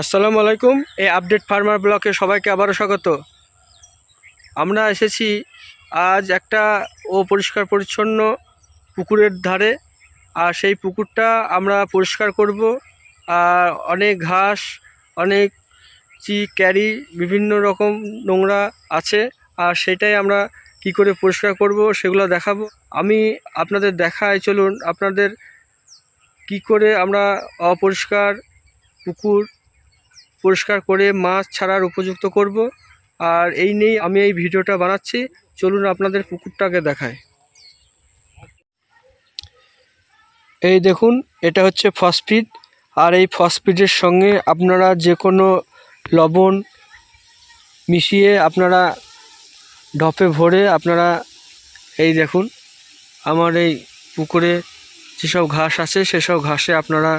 আসসালামু আলাইকুম, এই আপডেট ফার্মার ব্লকে সবাইকে আবারও স্বাগত। আমরা এসেছি আজ একটা ও পরিষ্কার পরিচ্ছন্ন পুকুরের ধারে, আর সেই পুকুরটা আমরা পরিষ্কার করব। আর অনেক ঘাস, অনেক চি, ক্যারি, বিভিন্ন রকম নোংরা আছে, আর সেটাই আমরা কি করে পরিষ্কার করব সেগুলো দেখাবো। আমি আপনাদের দেখাই, চলুন আপনাদের কি করে আমরা অপরিষ্কার পুকুর পরিষ্কার করে মাছ ছাড়ার উপযুক্ত করব। আর এই নিয়েই আমি এই ভিডিওটা বানাচ্ছি। চলুন আপনাদের পুকুরটাকে দেখায় এই দেখুন, এটা হচ্ছে ফসফিট আর এই ফসফিটের সঙ্গে আপনারা যে কোনো লবণ মিশিয়ে আপনারা ঢপে ভরে আপনারা এই দেখুন, আমার এই পুকুরে যেসব ঘাস আছে, সেসব ঘাসে আপনারা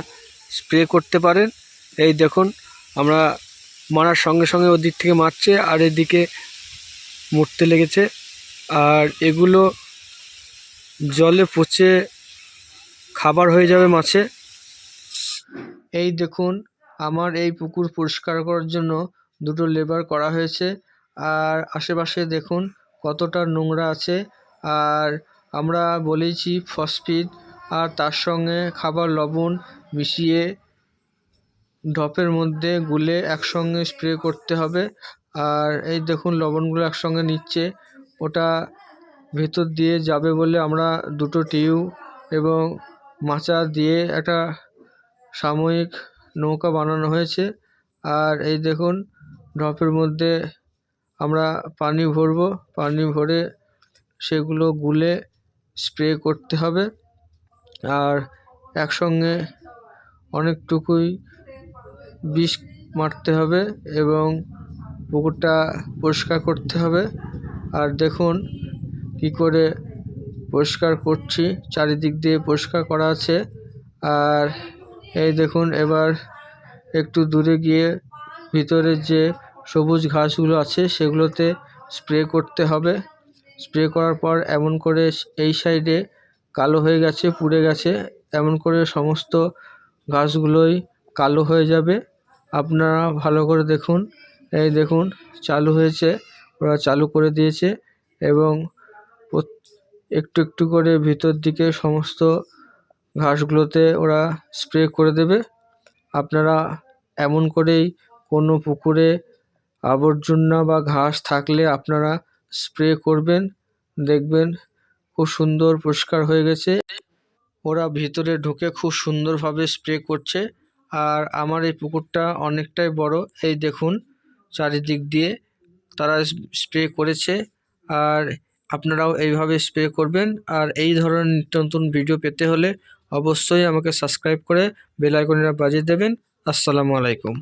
স্প্রে করতে পারেন। এই দেখুন আমরা মারার সঙ্গে সঙ্গে ওদিক থেকে মারছে, আর এদিকে মরতে লেগেছে। আর এগুলো জলে পচে খাবার হয়ে যাবে মাছে। এই দেখুন, আমার এই পুকুর পরিষ্কার করার জন্য দুটো লেবার করা হয়েছে। আর আশেপাশে দেখুন কতটা নোংরা আছে। আর আমরা বলেছি ফসফিট আর তার সঙ্গে খাবার লবণ মিশিয়ে ঢপের মধ্যে গুলে একসঙ্গে স্প্রে করতে হবে। আর এই দেখুন, লবণগুলো একসঙ্গে নিচ্ছে। ওটা ভেতর দিয়ে যাবে বলে আমরা দুটো টিউব এবং মাচা দিয়ে একটা সাময়িক নৌকা বানানো হয়েছে। আর এই দেখুন ঢপের মধ্যে আমরা পানি ভরবো। পানি ভরে সেগুলো গুলে স্প্রে করতে হবে। আর একসঙ্গে অনেকটুকুই বিষ মারতে হবে এবং পুকুরটা পরিষ্কার করতে হবে। আর দেখুন কি করে পরিষ্কার করছি, চারিদিক দিয়ে পরিষ্কার করা আছে। আর এই দেখুন এবার একটু দূরে গিয়ে ভিতরে যে সবুজ ঘাসগুলো আছে সেগুলোতে স্প্রে করতে হবে। স্প্রে করার পর এমন করে এই সাইডে কালো হয়ে গেছে, পুড়ে গেছে। এমন করে সমস্ত ঘাসগুলোই কালো হয়ে যাবে। আপনারা ভালো করে দেখুন। এই দেখুন, চালু হয়েছে। ওরা চালু করে দিয়েছে এবং একটু একটু করে ভিতর দিকে সমস্ত ঘাসগুলোতে ওরা স্প্রে করে দেবে। আপনারা এমন করেই কোনো পুকুরে আবর্জনা বা ঘাস থাকলে আপনারা স্প্রে করবেন। দেখবেন খুব সুন্দর পরিষ্কার হয়ে গেছে। ওরা ভিতরে ঢুকে খুব সুন্দরভাবে স্প্রে করছে। আর আমার এই পুকুরটা অনেকটাই বড়। এই দেখুন, চারিদিক দিয়ে তারা স্প্রে করেছে। আর আপনারাও এইভাবে স্প্রে করবেন। আর এই ধরনের নিত্য নতুন ভিডিও পেতে হলে অবশ্যই আমাকে সাবস্ক্রাইব করে বেলাইকনটা বাজিয়ে দেবেন। আসসালামু আলাইকুম।